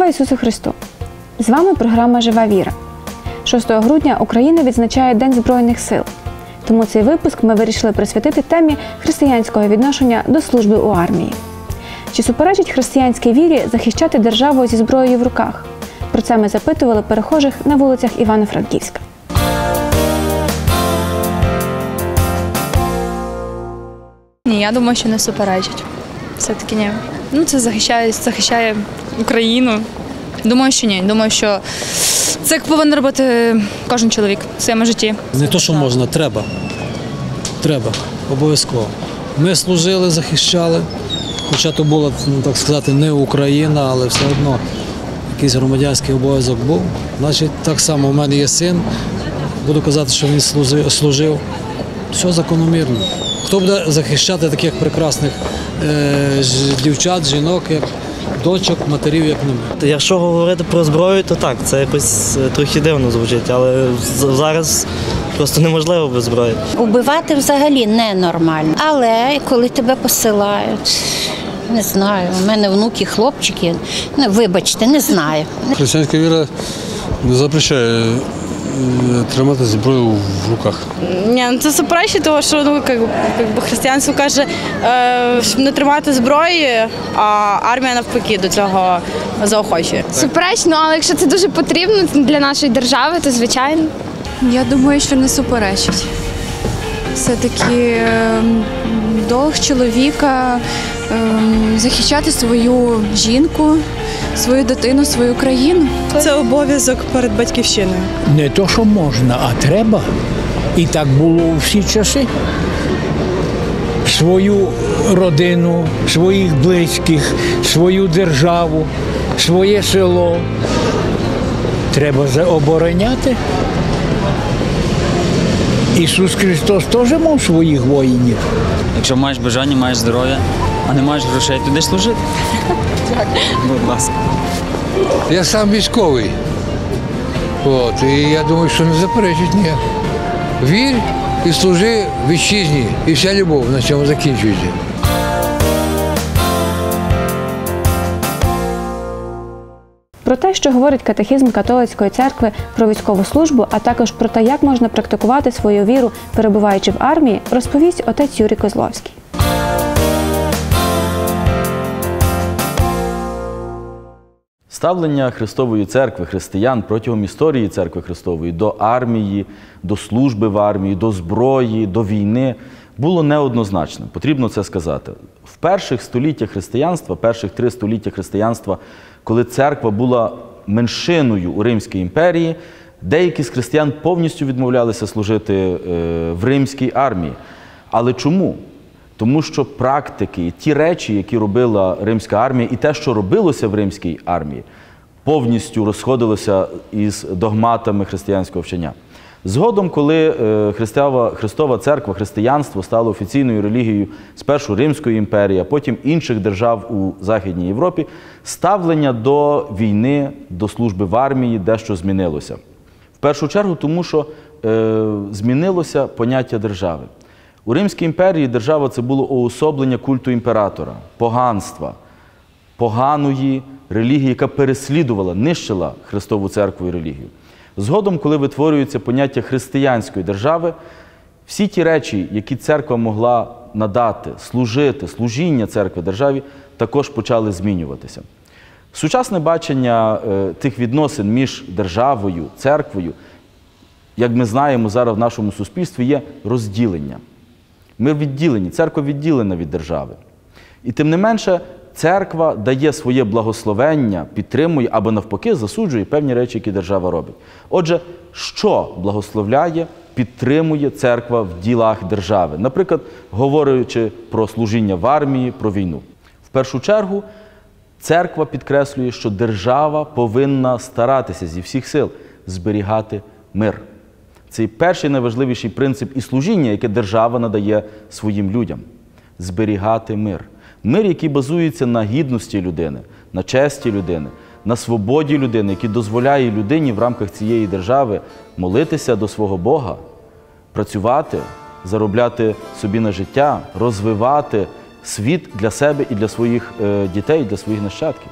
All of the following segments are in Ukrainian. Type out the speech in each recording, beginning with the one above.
Слава Ісусу Христу! З вами програма Жива віра. 6 грудня Україна відзначає День Збройних сил. Тому цей випуск ми вирішили присвятити темі християнського відношення до служби у армії. Чи суперечить християнській вірі захищати державу зі зброєю в руках? Про це ми запитували перехожих на вулицях Івано-Франківська. Ні, я думаю, що не суперечить. Все-таки ні. Ну, це захищає, захищає Україну. Думаю, що ні. Думаю, що це повинен робити кожен чоловік в своєму житті. Не то, що можна, треба. Треба, обов'язково. Ми служили, захищали, хоча то була, ну, так сказати, не Україна, але все одно якийсь громадянський обов'язок був. Значить, так само у мене є син. Буду казати, що він служив. Все закономірно. Хто буде захищати таких прекрасних дівчат, жінок, як дочок, матерів, як не ми? Якщо говорити про зброю, то так, це якось е, трохи дивно звучить, але зараз просто неможливо без зброї. Убивати взагалі ненормально. Але коли тебе посилають, не знаю, у мене внуки, хлопчики, ну вибачте, не знаю. Християнська віра не запрещає е, тримати зброю в руках. Ні, ну це суперечить, тому що ну, як, як би християнство каже, е, щоб не тримати зброї, а армія навпаки до цього заохочує. Суперечно, але якщо це дуже потрібно для нашої держави, то звичайно. Я думаю, що не суперечить. Все-таки ем, долг чоловіка захищати свою жінку, свою дитину, свою країну. Це обов'язок перед батьківщиною. Не то, що можна, а треба. І так було у всі часи. Свою родину, своїх близьких, свою державу, своє село треба обороняти. Ісус Христос теж мав своїх воїнів. Якщо маєш бажання, маєш здоров'я, а не маєш грошей, туди ж служити. Будь ласка. Я сам військовий. От, і я думаю, що не заперечить ні. Вір і служи вітчизні, і вся любов на цьому закінчується. Про те, що говорить катехізм католицької церкви про військову службу, а також про те, як можна практикувати свою віру, перебуваючи в армії, розповість отець Юрій Козловський. Ставлення Христової церкви, християн протягом історії церкви Христової до армії, до служби в армії, до зброї, до війни було неоднозначним. Потрібно це сказати. В перших століттях християнства, перших три століття християнства, коли церква була меншиною у Римській імперії, деякі з християн повністю відмовлялися служити е, в римській армії. Але чому? Тому що практики, ті речі, які робила римська армія, і те, що робилося в римській армії, повністю розходилося із догматами християнського вчення. Згодом, коли е, Христова, Христова церква, християнство стало офіційною релігією спершу Римської імперії, а потім інших держав у Західній Європі, ставлення до війни, до служби в армії дещо змінилося. В першу чергу, тому що е, змінилося поняття держави. У Римській імперії держава це було уособлення культу імператора, поганства, поганої релігії, яка переслідувала, нищила Христову церкву і релігію. Згодом, коли витворюється поняття християнської держави, всі ті речі, які церква могла надати, служити, служіння церкви державі, також почали змінюватися. Сучасне бачення е, тих відносин між державою, церквою, як ми знаємо зараз в нашому суспільстві, є розділення. Ми відділені, церква відділена від держави. І тим не менше, церква дає своє благословення, підтримує або навпаки засуджує певні речі, які держава робить. Отже, що благословляє, підтримує церква в ділах держави? Наприклад, говорячи про служіння в армії, про війну. В першу чергу, церква підкреслює, що держава повинна старатися зі всіх сил зберігати мир. Це перший найважливіший принцип і служіння, яке держава надає своїм людям зберігати мир. Мир, який базується на гідності людини, на честі людини, на свободі людини, який дозволяє людині в рамках цієї держави молитися до свого Бога, працювати, заробляти собі на життя, розвивати світ для себе і для своїх е, дітей, для своїх нащадків.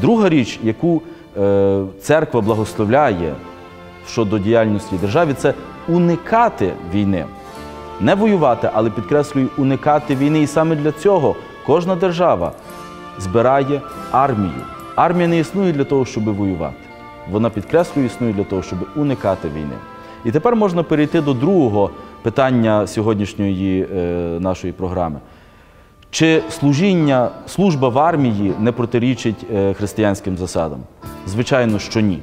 Друга річ, яку е, церква благословляє щодо діяльності держави, це уникати війни. Не воювати, але підкреслюю, уникати війни. І саме для цього кожна держава збирає армію. Армія не існує для того, щоб воювати. Вона підкреслюю, існує для того, щоб уникати війни. І тепер можна перейти до другого питання сьогоднішньої е, нашої програми. Чи служіння, служба в армії не протирічить е, християнським засадам? Звичайно, що ні.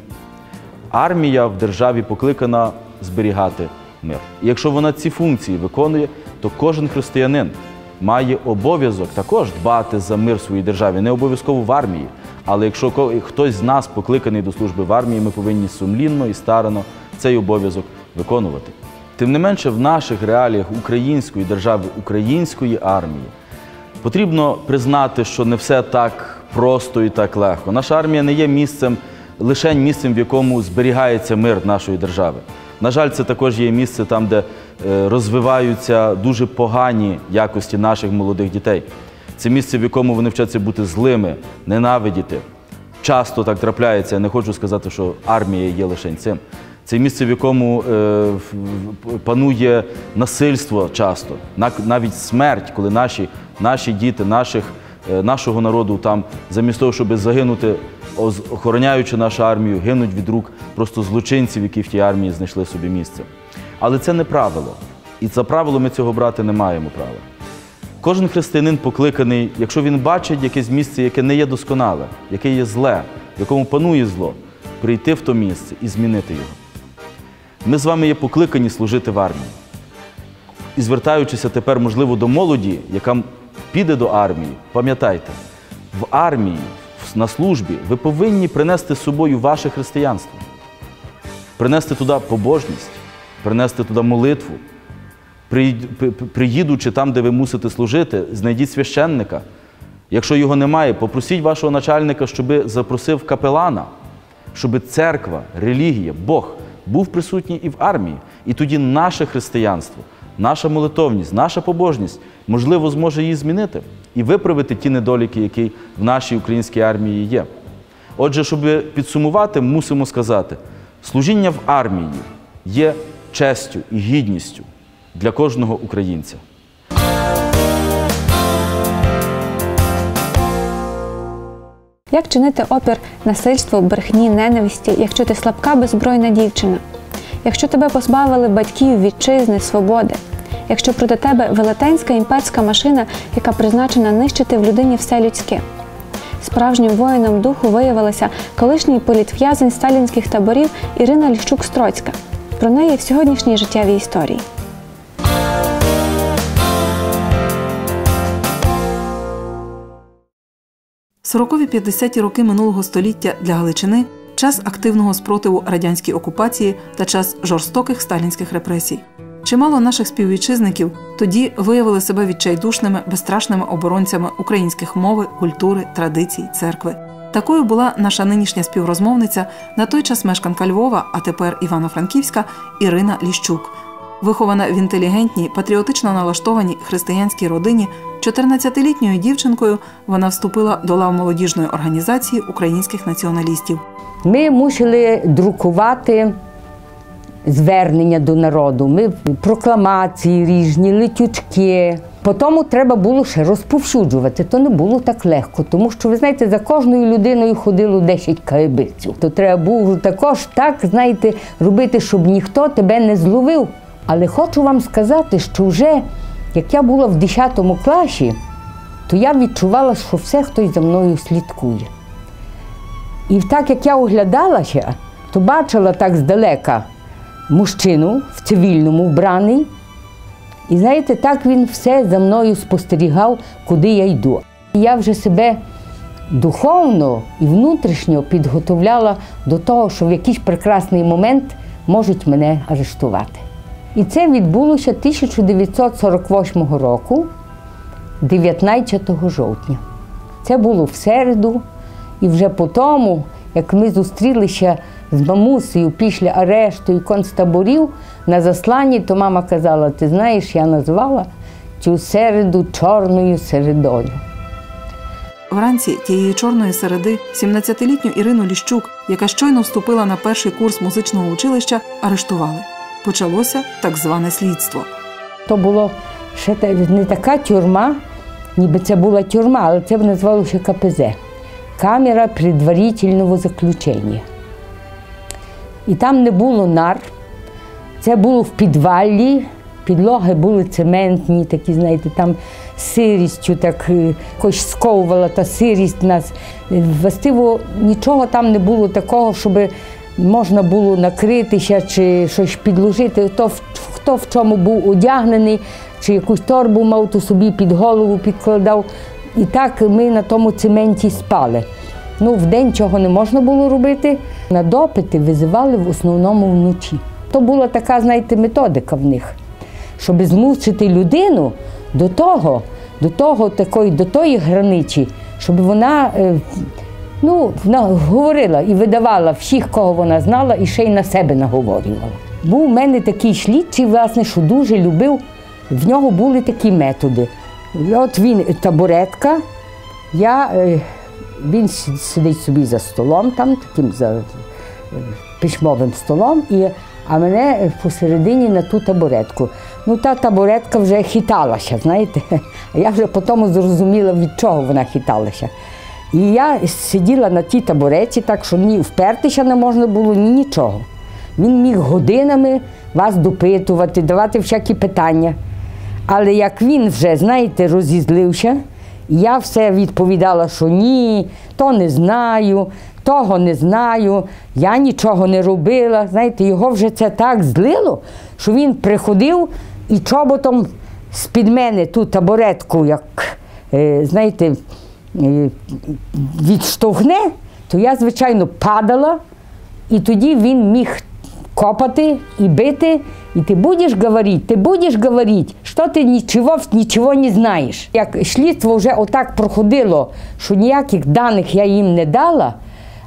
Армія в державі покликана зберігати мир. І якщо вона ці функції виконує, то кожен християнин має обов'язок також дбати за мир в своїй державі, не обов'язково в армії. Але якщо хтось з нас покликаний до служби в армії, ми повинні сумлінно і старано цей обов'язок виконувати. Тим не менше, в наших реаліях української держави, української армії Потрібно признати, що не все так просто і так легко. Наша армія не є місцем, лише місцем, в якому зберігається мир нашої держави. На жаль, це також є місце там, де е, розвиваються дуже погані якості наших молодих дітей. Це місце, в якому вони вчаться бути злими, ненавидіти. Часто так трапляється. Я не хочу сказати, що армія є лише цим. Це місце, в якому е, панує насильство часто, навіть смерть, коли наші, наші діти, наших, нашого народу там, замість того, щоб загинути, охороняючи нашу армію, гинуть від рук просто злочинців, які в тій армії знайшли собі місце. Але це не правило. І за правило ми цього брати не маємо права. Кожен християнин покликаний, якщо він бачить якесь місце, яке не є досконале, яке є зле, якому панує зло, прийти в то місце і змінити його. Ми з вами є покликані служити в армії. І звертаючися тепер, можливо, до молоді, яка піде до армії, пам'ятайте, в армії, на службі ви повинні принести з собою ваше християнство, принести туди побожність, принести туди молитву. Приїд- при- при- Приїдучи там, де ви мусите служити, знайдіть священника. Якщо його немає, попросіть вашого начальника, щоб запросив капелана, щоб церква, релігія, Бог був присутній і в армії. І тоді наше християнство, наша молитовність, наша побожність, можливо, зможе її змінити і виправити ті недоліки, які в нашій українській армії є. Отже, щоб підсумувати, мусимо сказати, служіння в армії є честю і гідністю для кожного українця. Як чинити опір насильству, брехні, ненависті, якщо ти слабка беззбройна дівчина? Якщо тебе позбавили батьків, вітчизни, свободи? Якщо проти тебе велетенська імперська машина, яка призначена нищити в людині все людське? Справжнім воїном духу виявилася колишній політв'язень сталінських таборів Ірина Ліщук-Строцька. Про неї в сьогоднішній життєвій історії. Сорокові 50-ті роки минулого століття для Галичини час активного спротиву радянській окупації та час жорстоких сталінських репресій. Чимало наших співвітчизників тоді виявили себе відчайдушними, безстрашними оборонцями українських мови, культури, традицій, церкви. Такою була наша нинішня співрозмовниця, на той час мешканка Львова, а тепер Івано-Франківська Ірина Ліщук. Вихована в інтелігентній, патріотично налаштованій християнській родині, 14-літньою дівчинкою вона вступила до лав молодіжної організації українських націоналістів. Ми мусили друкувати звернення до народу, ми прокламації різні, летючки. Потім треба було ще розповсюджувати. То не було так легко, тому що ви знаєте, за кожною людиною ходило 10 каєбиців. То треба було також так, знаєте, робити, щоб ніхто тебе не зловив. Але хочу вам сказати, що вже як я була в 10 класі, то я відчувала, що все хтось за мною слідкує. І так як я оглядалася, то бачила так здалека мужчину в цивільному вбраний. І знаєте, так він все за мною спостерігав, куди я йду. Я вже себе духовно і внутрішньо підготовляла до того, що в якийсь прекрасний момент можуть мене арештувати. І це відбулося 1948 року, 19 жовтня. Це було в середу, і вже по тому, як ми зустрілися з мамусею після арешту і концтаборів на засланні, то мама казала: ти знаєш, я назвала цю середу чорною середою. Вранці тієї чорної середи 17-літню Ірину Ліщук, яка щойно вступила на перший курс музичного училища, арештували. Почалося так зване слідство. То було ще не така тюрма, ніби це була тюрма, але це б називалося КПЗ. Камера предварительного заключення. І там не було нар. Це було в підвалі, підлоги були цементні, такі, знаєте, там сирістю так е, якось сковувала та сирість нас. Властиво, нічого там не було такого, щоб можна було накритися чи щось підложити. То хто в чому був одягнений, чи якусь торбу мав, то собі під голову підкладав. І так ми на тому цементі спали. Ну, вдень чого не можна було робити. На допити визивали в основному вночі. То була така, знаєте, методика в них, щоб змусити людину до того, до того такої, до тої границі, щоб вона, е, ну, говорила і видавала всіх, кого вона знала, і ще й на себе наговорювала. Був у мене такий слідчий, власне, що дуже любив. В нього були такі методи. От він табуретка, я, е, він сидить собі за столом, там, таким за е, письмовим столом, і, а мене посередині на ту табуретку. Ну, та табуретка вже хиталася, знаєте. Я вже потім зрозуміла, від чого вона хиталася. І я сиділа на тій табуреті, так що ні впертися не можна було, ні нічого. Він міг годинами вас допитувати, давати всякі питання. Але як він вже, знаєте, розізлився, я все відповідала, що ні, то не знаю, того не знаю, я нічого не робила. Знаєте, його вже це так злило, що він приходив і чоботом з-під мене ту табуретку, як, е, знаєте, е, відштовхне, то я, звичайно, падала, і тоді він міг копати і бити, і ти будеш говорити, ти будеш говорити, що ти нічого, нічого не знаєш. Як слідство вже отак проходило, що ніяких даних я їм не дала,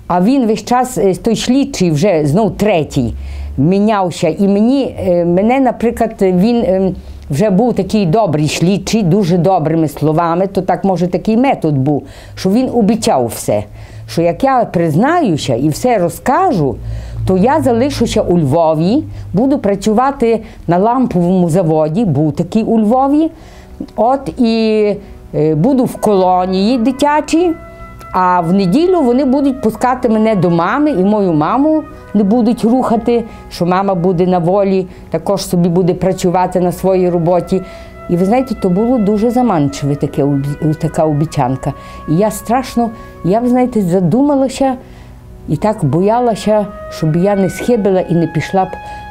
а він весь час, е, той слідчий вже знов третій, мінявся. І мені, е, мене, наприклад, він е, вже був такий добрий слідчий, дуже добрими словами, то так може такий метод був, що він обіцяв все. Що як я признаюся і все розкажу, то я залишуся у Львові, буду працювати на ламповому заводі, був такий у Львові. От і е, буду в колонії дитячій, а в неділю вони будуть пускати мене до мами і мою маму не будуть рухати, що мама буде на волі, також собі буде працювати на своїй роботі. І ви знаєте, то було дуже заманчиве таке, така обіцянка. І я страшно, я ви знаєте, задумалася і так боялася, щоб я не схибила і не пішла б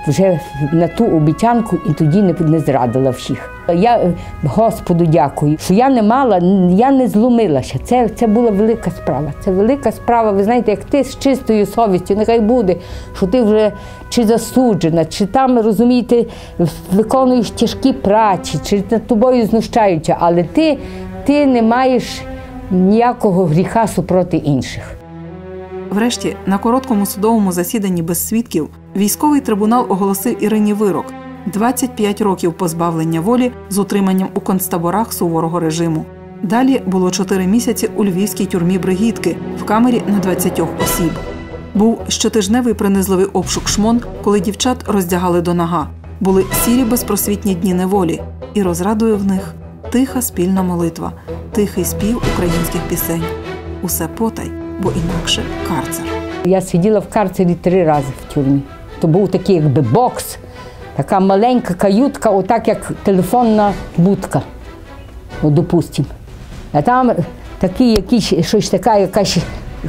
вже на ту обіцянку і тоді не, зрадила всіх. Я Господу дякую, що я не мала, я не зломилася. Це, це була велика справа. Це велика справа. Ви знаєте, як ти з чистою совістю, нехай буде, що ти вже чи засуджена, чи там розумієте, виконуєш тяжкі праці, чи над тобою знущаються, але ти, ти не маєш ніякого гріха супроти інших. Врешті, на короткому судовому засіданні без свідків, військовий трибунал оголосив Ірині вирок 25 років позбавлення волі з утриманням у концтаборах суворого режиму. Далі було 4 місяці у львівській тюрмі Бригітки в камері на 20 осіб. Був щотижневий принизливий обшук шмон, коли дівчат роздягали до нога. Були сірі безпросвітні дні неволі, і розрадою в них тиха спільна молитва, тихий спів українських пісень. Усе потай, бо інакше карцер. Я сиділа в карцері три рази в тюрмі. То був такий якби бокс, така маленька каютка, отак як телефонна будка, ну, допустимо. А там такий якийсь, щось така якась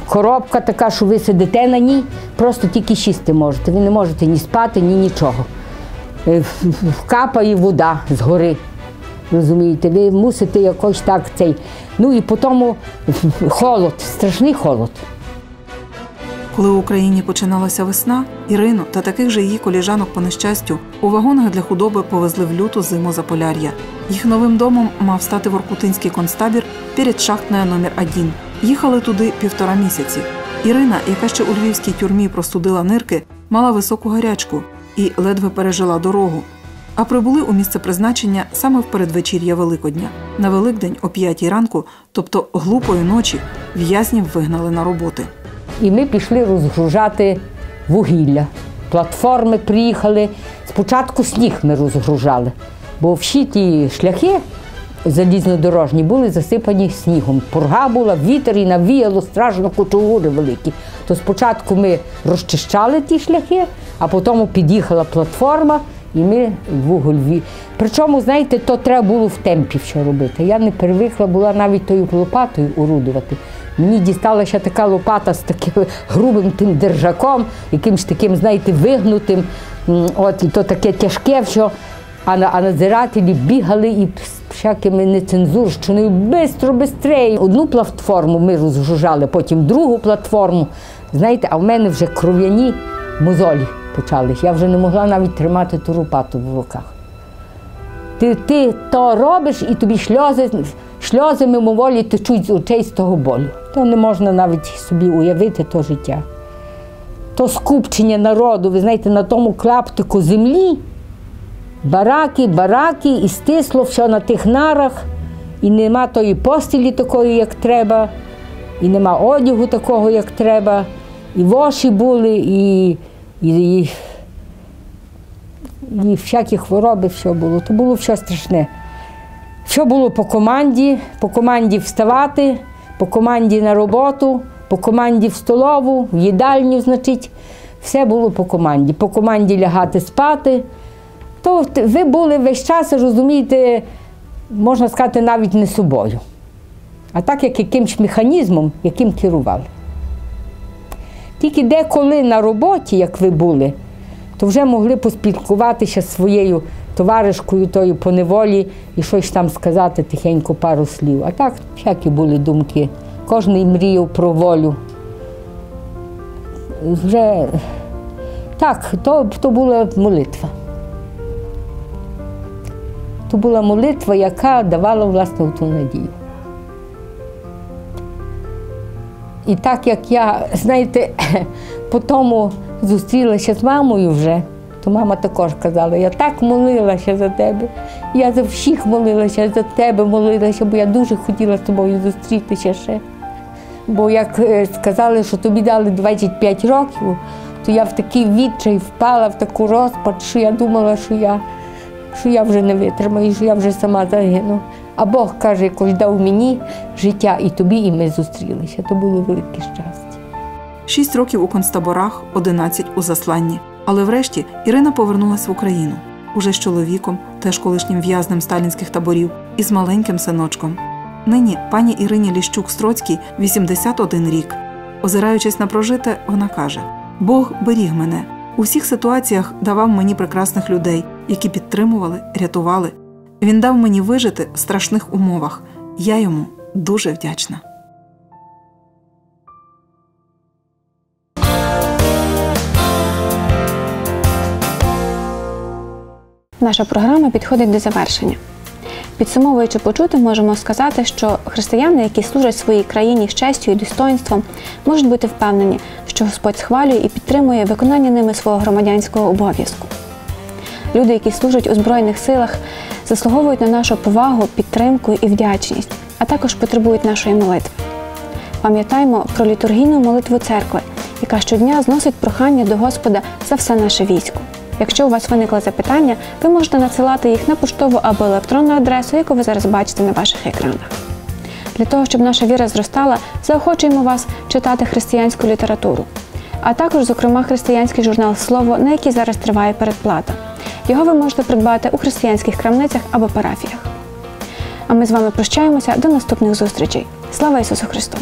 коробка така, що ви сидите на ній, просто тільки сісти можете. Ви не можете ні спати, ні нічого. Е, Капає вода згори. Розумієте, ви мусите якось так цей. Ну і потім холод, страшний холод. Коли в Україні починалася весна, Ірину та таких же її коліжанок по нещастю у вагонах для худоби повезли в люту зиму Заполяр'я. Їх новим домом мав стати Воркутинський концтабір перед шахтною номер 1 Їхали туди півтора місяці. Ірина, яка ще у львівській тюрмі простудила нирки, мала високу гарячку і ледве пережила дорогу. А прибули у місце призначення саме в передвечір'я Великодня. На Великдень о 5 ранку, тобто глупої ночі, в'язнів вигнали на роботи. І ми пішли розгружати вугілля. Платформи приїхали. Спочатку сніг ми розгружали, бо всі ті шляхи залізнодорожні були засипані снігом. Пурга була, вітер і навіяло страшно кучугури великі. То спочатку ми розчищали ті шляхи, а потім під'їхала платформа, і ми вуголь. Причому, знаєте, то треба було в темпі все робити. Я не привикла була навіть тою лопатою орудувати. Мені дісталася така лопата з таким грубим тим держаком, якимось таким, знаєте, вигнутим. От, і то таке тяжке, все. А, на- а надзирателі бігали і всякими нецензурщиною бистро, бистрее. Одну платформу ми розгружали, потім другу платформу. Знаєте, а в мене вже кров'яні мозолі почались. Я вже не могла навіть тримати ту лопату в руках. Ти, ти то робиш, і тобі шльози, шльози мимоволі течуть з очей з того болю. То не можна навіть собі уявити то життя. То скупчення народу, ви знаєте, на тому клаптику землі, бараки, бараки, і стисло все на тих нарах, і нема тої постілі такої, як треба, і нема одягу такого, як треба, і воші були, і, і, і і всякі хвороби, все було. То було все страшне. Все було по команді, по команді вставати, по команді на роботу, по команді в столову, в їдальню, значить, все було по команді. По команді лягати спати. То ви були весь час, розумієте, можна сказати, навіть не собою, а так як якимсь механізмом, яким керували. Тільки деколи на роботі, як ви були, то вже могли поспілкуватися зі своєю товаришкою тою по неволі і щось там сказати тихенько пару слів. А так всякі були думки. Кожен мріяв про волю. Вже так, то, то була молитва. То була молитва, яка давала власне ту надію. І так як я, знаєте, по тому зустрілася з мамою вже, то мама також казала, я так молилася за тебе. Я за всіх молилася, за тебе молилася, бо я дуже хотіла з тобою зустрітися ще. Бо як е, сказали, що тобі дали 25 років, то я в такий відчай впала, в таку розпач, що я думала, що я, що я вже не витримаю, що я вже сама загину. А Бог каже, якось дав мені життя і тобі, і ми зустрілися. То було велике щастя. Шість років у концтаборах, 11 у засланні. Але врешті Ірина повернулася в Україну уже з чоловіком, теж колишнім в'язнем сталінських таборів, і з маленьким синочком. Нині пані Ірині Ліщук Строцькій 81 рік. Озираючись на прожите, вона каже: Бог беріг мене. У всіх ситуаціях давав мені прекрасних людей, які підтримували, рятували. Він дав мені вижити в страшних умовах. Я йому дуже вдячна. Наша програма підходить до завершення. Підсумовуючи почути, можемо сказати, що християни, які служать своїй країні з честю і достоинством, можуть бути впевнені, що Господь схвалює і підтримує виконання ними свого громадянського обов'язку. Люди, які служать у Збройних силах, заслуговують на нашу повагу, підтримку і вдячність, а також потребують нашої молитви. Пам'ятаємо про літургійну молитву церкви, яка щодня зносить прохання до Господа за все наше військо. Якщо у вас виникли запитання, ви можете надсилати їх на поштову або електронну адресу, яку ви зараз бачите на ваших екранах. Для того, щоб наша віра зростала, заохочуємо вас читати християнську літературу, а також, зокрема, християнський журнал Слово, на який зараз триває передплата. Його ви можете придбати у християнських крамницях або парафіях. А ми з вами прощаємося до наступних зустрічей. Слава Ісусу Христу!